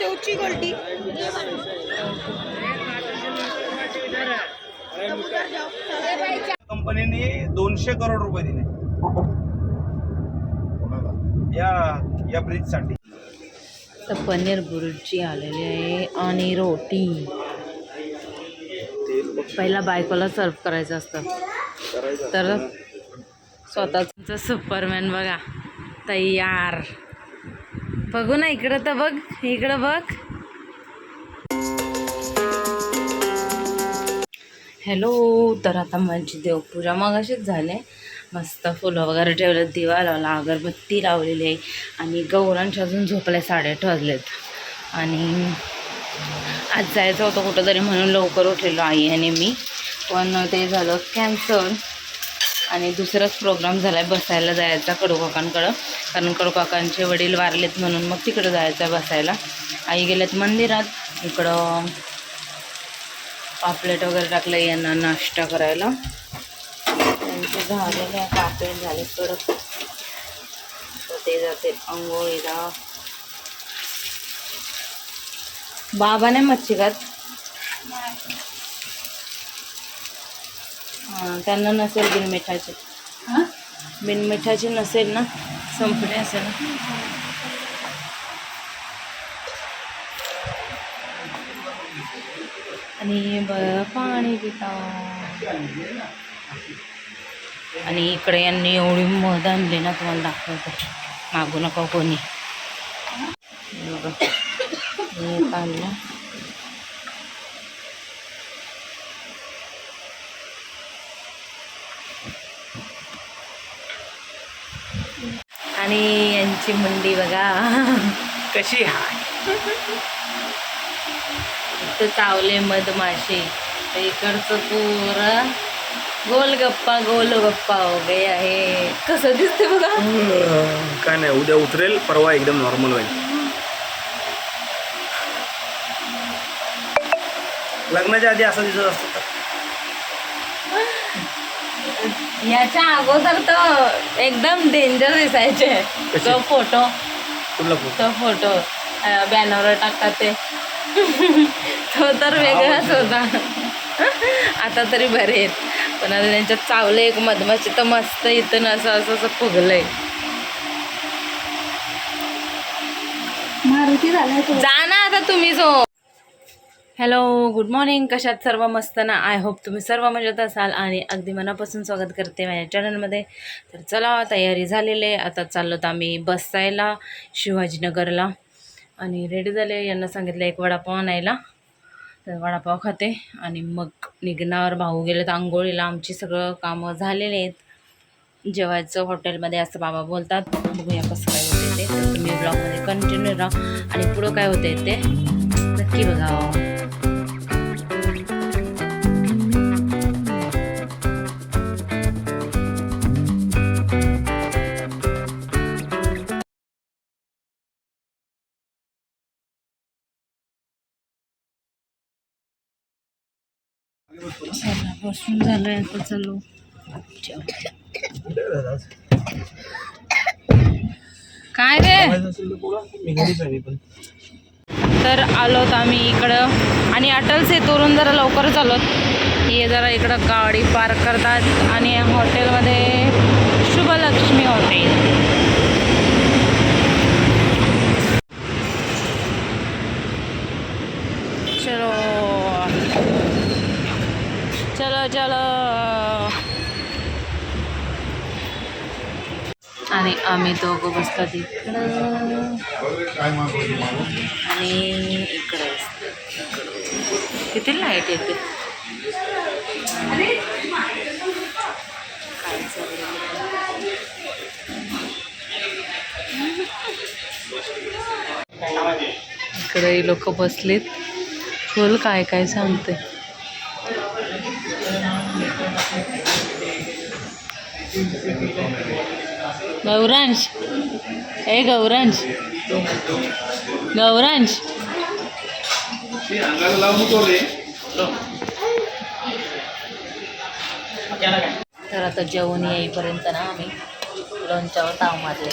उच्ची गोल्टी. कंपनीने दोनशे करोड रुपये दिले. या या ब्रिजसाठी तर पनीर बुर्जी आलेली आहे आणि रोटी. पहिला बायकोला सर्व करायचं असतं. तर स्वतःचा सुपरमॅन बघा. तयार. बघू ना इकडं तर बघ इकडं बघ. हॅलो तर आता माझी देवपूजा मग अशीच झाले. मस्त फुलं वगैरे ठेवलं दिवा लावला अगरबत्ती लावलेली आहे. आणि गौरांच्या अजून झोपल्या साडेआठ वाजलेत. आणि आज जायचं होतं कुठंतरी म्हणून लवकर उठलेलो आई आणि मी. पण ते झालं कॅन्सल आणि दुसराच प्रोग्राम झाला आहे बसायला जायचा कडूकाकांकडं. कारण कडूकाकांचे वडील वारलेत म्हणून मग तिकडं जायचं आहे बसायला. आई गेल्यात मंदिरात. इकडं पापलेट वगैरे टाकलं यांना नाश्ता करायला. त्यांचे झालेले आहे पापलेट झाले कडक. तर ते जाते आंघोळीला बाबा नाही मच्छी खात. त्यांना नसेल बिनमिठाची बिनमिठाची नसेल ना? संपले असेल. ना आणि ब- पाणी पिता. आणि इकडे यांनी एवढी मध आणली ना तुम्हाला दाखवते. मागू नका कोणी. बघा. हे काढलं आणि यांची मुंडी बघा. कशी हाय इथं चावले मधमाशे तर इकडचं पुरं. गोलगप्पा गोलगप्पा हो गे आहे. कसं दिसते बघा. काय नाही उद्या उतरेल परवा एकदम नॉर्मल होईल. लग्नाच्या आधी असं दिसत असतं. याच्या अगोदर तर एकदम डेंजर दिसायचे? तो फोटो कुठला तो फोटो बॅनरवर टाकतात ते. तो तर वेगळाच होता. आता तरी बरे आहेत. पण आता त्यांच्यात चावलं एक मधमाशी तर मस्त इथं असं असं असं फुगलंय. जा ना आता तुम्ही जो हॅलो गुड मॉर्निंग कशात सर्व मस्त ना? आय होप तुम्ही सर्व मजेत असाल आणि अगदी मनापासून स्वागत करते माझ्या चॅनलमध्ये तर चला तयारी झालेली आता चाललो तर आम्ही बसायला शिवाजीनगरला. आणि रेडी झाले यांना सांगितलं एक वडापाव आणायला. तर वडापाव खाते आणि मग निघणार. भाऊ गेले तर आंघोळीला. आमची सगळं कामं झालेले आहेत. जेवायचं हॉटेलमध्ये असं बाबा बोलतात. बघूया कसं काय होते ते. तर तुम्ही ब्लॉगमध्ये कंटिन्यू राहा. आणि पुढं काय होते ते नक्की बघा. चला बसून झालं आता चलो. काय रे? तर आलोत आम्ही इकडं. आणि अटल सेतूवरून जरा लवकरच आलोत हे जरा इकडं गाडी पार्क करतात. आणि हॉटेलमध्ये शुभलक्ष्मी हॉटेल. चलो. चलो आणि आम्ही दोघं बसतात इकडं आणि इकडे किती लाइट येते? इकडे लोक बसलेत. बोल काय काय सांगते? गौरांश. ए गौरांश. गौरांश. तर आता जेवण येईपर्यंत ना आम्ही लोणच्यावर ताव मारले.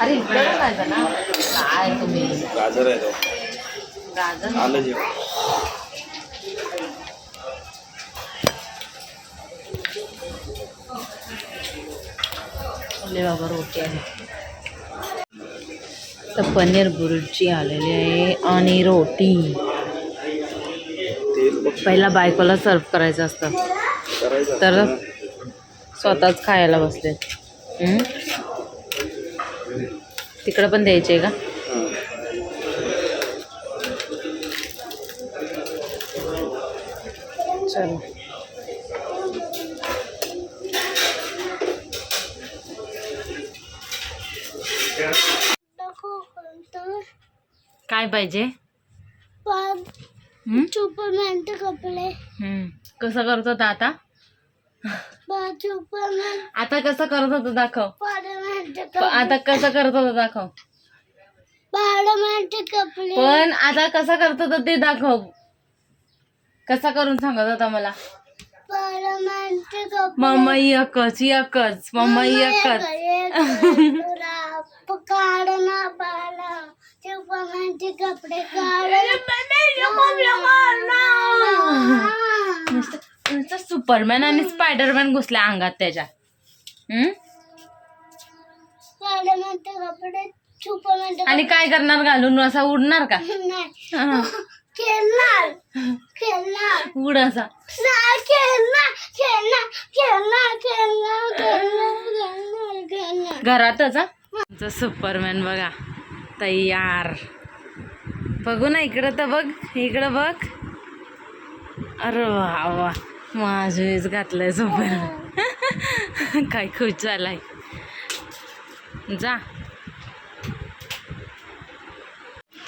अरे इकडे ना? काय तुम्ही? गाजर आहे गाजर? आलं बाबा रोटी आहे. तर पनीर बुर्जी आलेली आहे आणि रोटी. पहिला बायकोला सर्व करायचं असतं. तर स्वतःच खायला बसले तिकडं पण द्यायचे का? काय पाहिजे? सुपरमॅनचे कपडे. कसं करत होता आता? सुपरमॅन आता कसं करत होता दाखव. आता कसं करत होता दाखव. कपडे पण आता कसा करत होता ते दाखव. कसा करून सांगत होता मला? मम्मा एकच एकच. मम्मा एकच. काढ ना पाला सुपरमॅनचे कपडे काढ नुसतं सुपरमॅन आणि स्पायडरमॅन घुसल्या अंगात त्याच्या. हं? कपडे सुपरमॅनचे आणि काय करणार घालून? असा उडणार का? नाही. हा. खेळणार. खेळणार. उड असा. नाही खेळणार. खेळणार. खेळणार खेळणार खेळणार खेळणार खेळणार. घरातच हा? आमचा सुपरमॅन बघा तयार. बघू ना इकडं तर बघ इकडं बघ. अरे वा वा माझेच घातलंय सुपरमॅन. काय खुश झालाय. जा.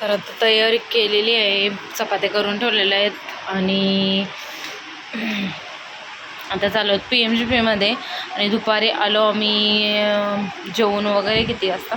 तर आता तयारी केलेली आहे चपात्या करून ठेवलेल्या आहेत आणि आता चालू आहेत पी एम जी पीमध्ये आणि दुपारी आलो आम्ही जेवण वगैरे किती वाजता?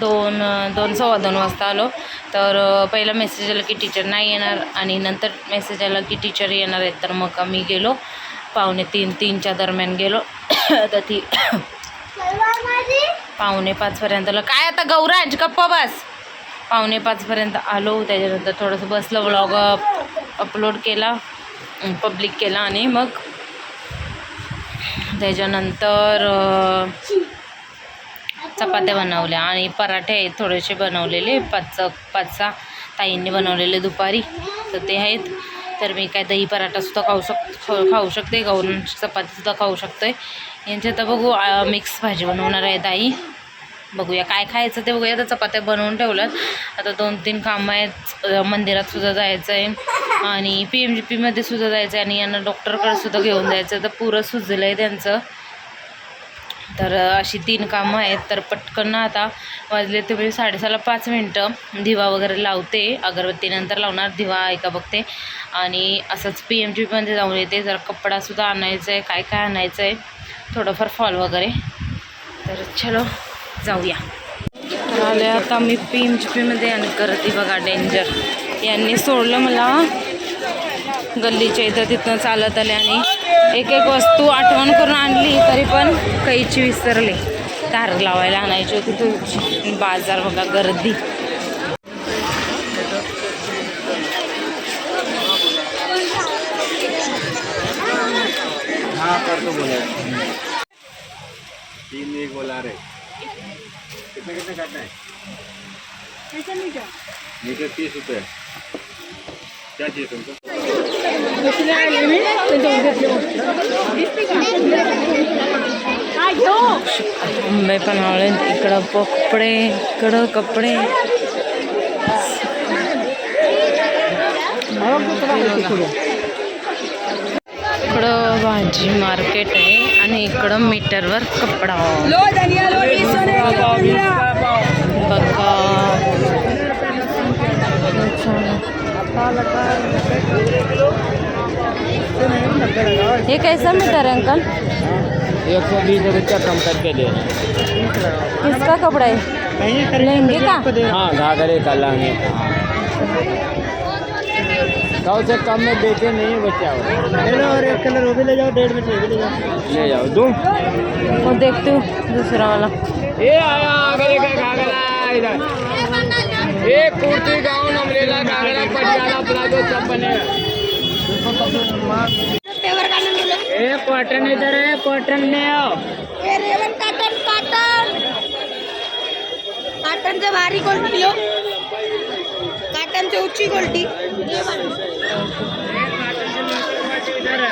दोन दोन सव्वा दोन वाजता आलो. तर पहिला मेसेज आला की टीचर नाही येणार आणि नंतर मेसेज आला की टीचर येणार आहेत. तर मग आम्ही गेलो. पावणे तीन तीनच्या दरम्यान गेलो. तर ती पावणे पाचपर्यंत आलो. काय आता गौराज? गप्पा बस. पावणे पाचपर्यंत आलो. त्याच्यानंतर थोडंसं बसलं व्लॉग अपलोड केला पब्लिक केला आणि मग त्याच्यानंतर चपात्या बनवल्या आणि पराठे आहेत थोडेसे बनवलेले. पाच पाच सहा ताईंनी बनवलेले दुपारी. तर ते आहेत. तर मी काय दही पराठासुद्धा खाऊ शक खाऊ शकते. गौरण चपातीसुद्धा खाऊ शकते. यांच्या तर बघू मिक्स भाजी बनवणार आहे ताई. बघूया काय खायचं ते बघूया. आता चपात्या बनवून ठेवल्यात. आता दोन तीन कामं आहेत. मंदिरात सुद्धा जायचं आहे आणि पी एम जी पीमध्ये सुद्धा जायचं आहे आणि यांना डॉक्टरकडे सुद्धा घेऊन जायचं आहे तर पुरं सुजलं आहे त्यांचं. तर अशी तीन कामं आहेत. तर पटकन आता वाजले ते म्हणजे साडेसहाला पाच मिनटं. दिवा वगैरे लावते. अगरबत्तीनंतर लावणार. दिवा ऐका बघते. आणि असंच पी एम जीमध्ये पीमध्ये जाऊन येते. जरा कपडासुद्धा आणायचं आहे काय काय आणायचं आहे थोडंफार फॉल वगैरे. तर चलो. जाऊया. आले आता मी पी एम जी पीमध्ये आणि करते बघा डेंजर यांनी सोडलं मला. गल्लीच्या इथं तिथनं चालत आले आणि एक एक वस्तू आठवण करून आणली तरी पण कैची विसरले. तार लावायला आणायची होती तुझी बाजार बघा गर्दी. बोला. तीन एक बोला कितने कितने काटना है मीटर तीस रुपये. क्या चाहिए तुमको आंबे पण आवळे इकडं कपडे इकडं कपडे. इकडं भाजी मार्केट आहे आणि इकडं मीटरवर कपडा. हे कैसा मीटर है अंकल? एक सौ बीस रुपया कम करके दे। किसका कपड़ा है? लहंगे का? हाँ घाघरे का लांगे सौ से कम में बेचे नहीं है बच्चा ले लो और एक कलर वो भी ले जाओ डेढ़ में भी ले जाओ। ले जाओ दो। वो देखती हूँ दूसरा वाला। इधर ये kurti gown umbrella ghagra Patiala palazzo सब बने पेवर काढून दिलं ए कॉटन इधर है कॉटन ले आओ हे रेवन काटन काटन काटनचं भारी क्वालिटी हो. काटनची उच्ची क्वालिटी इधर है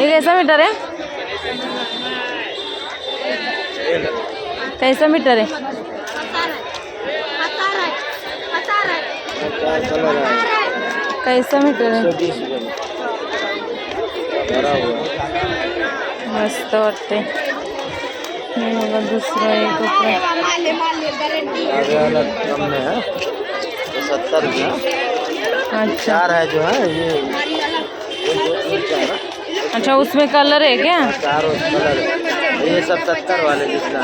ये कैसा मीटर है कैसा मीटर है कैसा मीटर है मस्त वाटते हे एक है सत्तर चार है जो है ये अच्छा उसमें कलर है क्या? चार कलर ये सब सत्तर वाले जितना।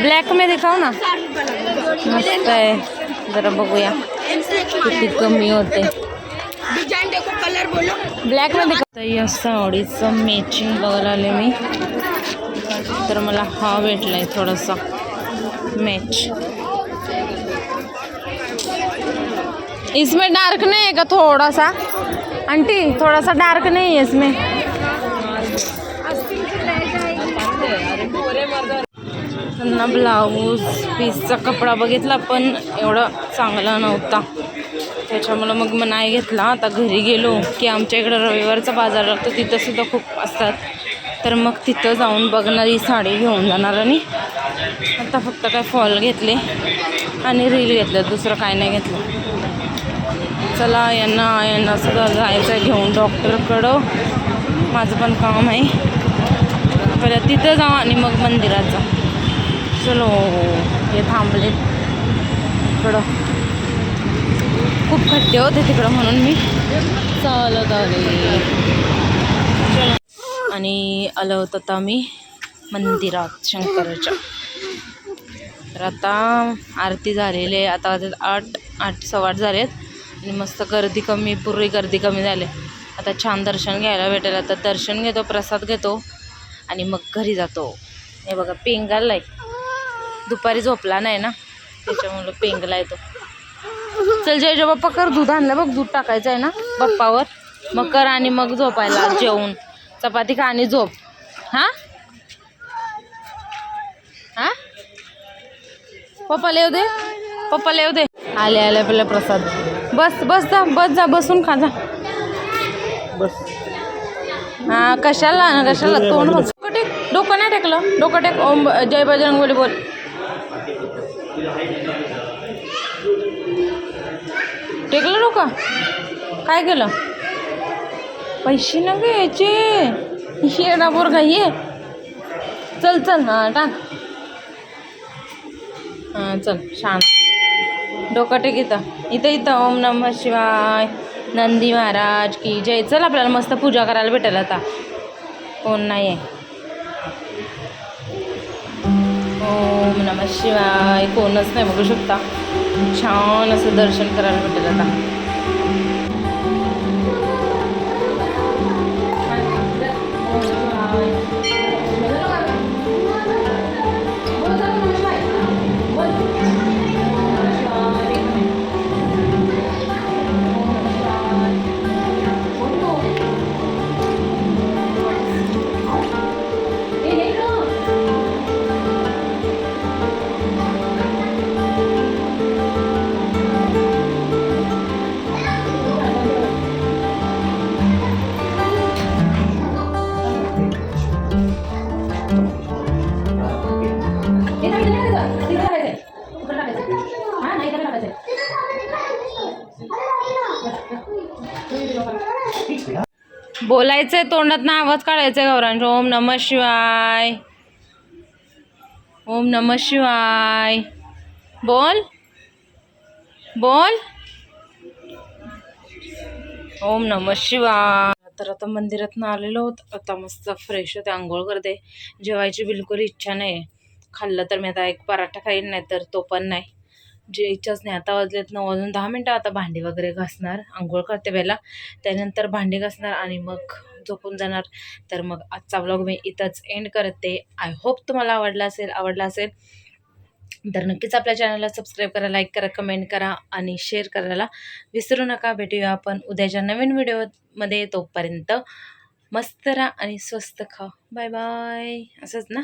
ब्लॅक में दिखाओ ना। मस्त है। जरा बघूया किती कमी होते। डिज़ाइन देखो कलर बोलो ब्लॅक मध्ये या साडीचं मॅचिंग बघायला आले मी। तर मला हा भेटलाय थोडासा। मॅच इसमें डार्क नहीं है का थोड़ा सा आंटी थोड़ा सा डार्क नहीं है इसमें। ना ब्लाऊज पीसचा कपडा बघितला पण एवढा चांगला नव्हता. त्याच्यामुळं मग मग नाही घेतला. आता घरी गेलो की आमच्या इकडं रविवारचा बाजार लागतो तिथंसुद्धा खूप असतात. तर मग तिथं जाऊन बघणारी साडी घेऊन जाणार आणि आता फक्त काय फॉल घेतले आणि रील घेतलं दुसरं काय नाही घेतलं. चला यांना यांना सुद्धा जायचं आहे घेऊन डॉक्टरकडं माझं पण काम आहे. पहिलं तिथं जाऊ आणि मग मंदिरात जाऊ. चलो हे थांबले इकडं. खूप खड्डे होते तिकडं म्हणून मी. चालत आले. चलो. आणि आलो होतो आता मी मंदिरात शंकराच्या. तर आता आरती झालेली आहे. आता आठ आठ सव्वा आठ आहेत आणि मस्त गर्दी कमी पूर्वी गर्दी कमी झाली. आता छान दर्शन घ्यायला भेटेल. आता दर्शन घेतो प्रसाद घेतो. आणि मग घरी जातो. हे बघा पेंगाला दुपारी झोपला नाही ना त्याच्यामुळं पेंगला येतो. चल जय बाप्पा कर दूध आणलं बघ दूध टाकायचं आहे ना बाप्पावर. मग कर आणि मग झोपायला जेवून. चपाती खा आणि झोप. हां? हां? पप्पाला येऊ दे पप्पाला येऊ दे. आले आले आपला प्रसाद. बस बस जा बस जा बसून खा जा. बस. हा कशाला कशाला तोंड डोकं नाही टेकलं. डोकं टेक ओम जय बजरंगबली बोल. टेकलं डोका? काय केलं? पैसे न घ्यायचे ये ना पोरगा ये. चल चल हां टाक. हां चल छान डोकं टेक इथं. इथं इथं. ओम नमः शिवाय. नंदी महाराज की जय. चल आपल्याला मस्त पूजा करायला भेटेल आता. कोण नाही आहे नमः शिवाय. कोणच नाही बघू शकता. छान असं दर्शन करायला भेटेल आता. बोलायचंय तोंडात ना आवाज काढायचा गौरांश. ओम नमः शिवाय. ओम नमः शिवाय. बोल. बोल. ओम नमः शिवाय. तर आता मंदिरातनं आलेलो होत आता मस्त फ्रेश होते आंघोळ करते. जेवायची बिलकुल इच्छा नाही खाल्लं तर मी आता एक पराठा खाईन नाही तर तो पण नाही. जे इच्छाच नाही आता वाजलेत नऊ वाजून दहा मिनटं आता भांडी वगैरे घासणार आंघोळ करते पहिला त्यानंतर भांडी घासणार आणि मग झोपून जाणार. तर मग आजचा व्लॉग मी इथंच एंड करते. आय होप तुम्हाला आवडला असेल आवडला असेल तर नक्कीच आपल्या चॅनलला सबस्क्राईब करा लाईक करा कमेंट करा आणि शेअर करायला विसरू नका. भेटूया आपण उद्याच्या नवीन व्हिडिओमध्ये तोपर्यंत मस्त राहा आणि स्वस्त खा. बाय बाय असंच ना?